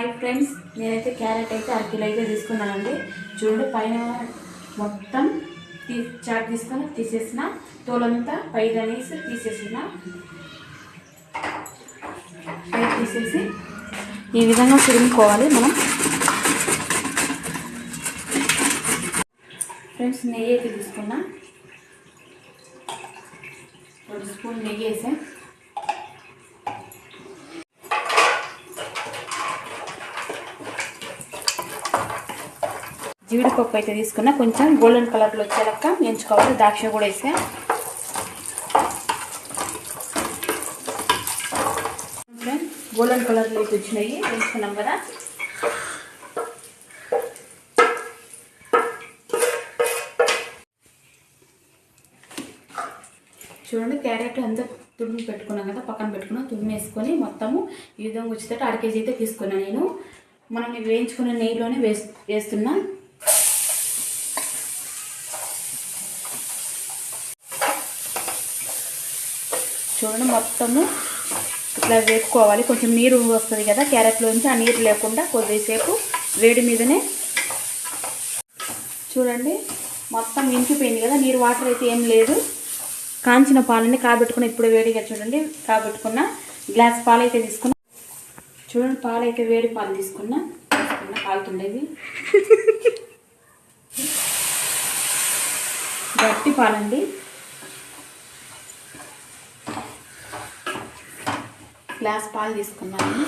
Hi friends నేనైతే carrot అయితే అర కిలో అయితే తీసుకున్నానండి. చూడండి పైన మొత్తం తీ చాట్ తీసుకొని తీసేసిన తోలంతా పైన అనేసి తీసేసిన. పై తీసేసి ఈ విధంగా తురుముకోవాలి మనం. ఫ్రెండ్స్ నెయ్యి అయితే తీసుకున్నా. ఒక స్పూన్ నెయ్యి వేసాను జీడిపప్పు అయితే తీసుకున్నా. కొంచెం గోల్డెన్ కలర్లో వచ్చేలాక ఎంచుకోవాలి. ద్రాక్ష కూడా వేసా. గోల్డెన్ కలర్లో అయితే వచ్చినాయి. ఎంచుకున్నాం కదా. చూడండి క్యారెట్ అంతా తురుము పెట్టుకున్నాం కదా పక్కన పెట్టుకున్నాం. తుడిమి వేసుకొని మొత్తము ఈ విధంగా వచ్చేటట్టు అర కేజీ అయితే తీసుకున్నాను నేను. మనం వేయించుకున్న నెయ్యిలోనే వేస్ వేస్తున్నా. చూడండి మొత్తము ఇట్లా వేపుకోవాలి. కొంచెం నీరు వస్తుంది కదా క్యారెట్లోంచి ఆ నీరు లేకుండా కొద్దిసేపు వేడి మీదనే చూడండి మొత్తం ఇంకిపోయింది కదా నీరు వాటర్ అయితే ఏం లేదు. కాంచిన పాలని కాబెట్టుకున్న ఇప్పుడు వేడిగా చూడండి కాబెట్టుకున్న గ్లాస్ పాలు అయితే తీసుకున్నా. చూడండి పాలు అయితే వేడి పాలు తీసుకున్నా. పాలుతుండేది కాలుతుండేది గట్టి పాలండి. గ్లాస్ పాలు తీసుకున్నాను.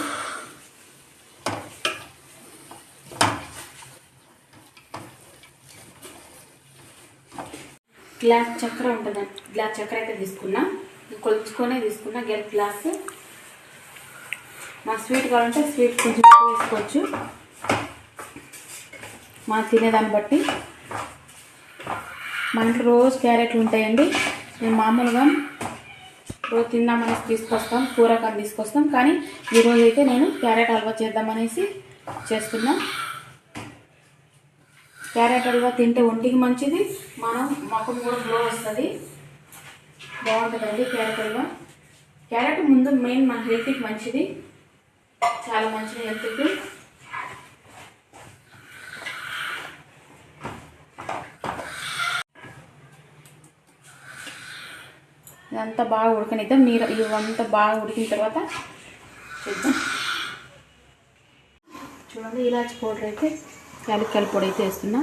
గ్లాస్ చక్కెర ఉంటుంది. గ్లాస్ చక్కెర అయితే తీసుకున్నా. కొలుచుకొనే తీసుకున్నా. గెల్ గ్లాస్. మా స్వీట్ కావాలంటే స్వీట్ కొంచెం వేసుకోవచ్చు. మా తినేదాన్ని బట్టి. మా ఇంట్లో రోజు క్యారెట్లు ఉంటాయండి. మేము మామూలుగా రోజు తిందామనేసి తీసుకొస్తాం కూరగాయలు తీసుకొస్తాం. కానీ ఈరోజు అయితే నేను క్యారెట్ హల్వా చేద్దామనేసి చేస్తున్నా. క్యారెట్ హల్వా తింటే ఒంటికి మంచిది మనం మొఖం కూడా గ్లో వస్తుంది. బాగుంటుందండి క్యారెట్ హల్వా. క్యారెట్ ముందు మెయిన్ మన హెల్త్కి మంచిది చాలా మంచిది హెల్త్కి. ఇదంతా బాగా ఉడకనిద్దాం. నీరు ఇవంతా బాగా ఉడికిన తర్వాత చూద్దాం. చూడండి ఇలాచి పౌడర్ అయితే యాలక్కాయల పొడి అయితే వేస్తున్నా.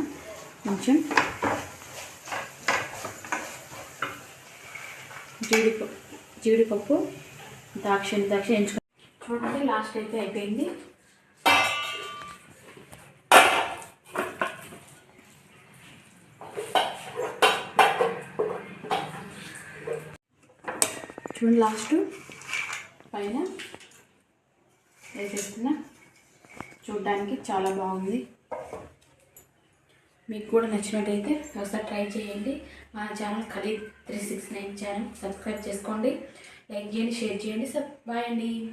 కొంచెం జీడిపప్పు జీడిపప్పు ద్రాక్ష ద్రాక్ష ఎంచుకో చూడండి లాస్ట్ అయితే అయిపోయింది. చూడండి లాస్ట్ పైన. వేసేస్తున్నా. చూడడానికి చాలా బాగుంది. మీకు కూడా నచ్చినట్టయితే ఒకసారి ట్రై చేయండి. మా channel Khali three six nine channel. Subscribe చేసుకోండి. లైక్ చేయండి షేర్ చేయండి. సబ్ బాయ్ అండి.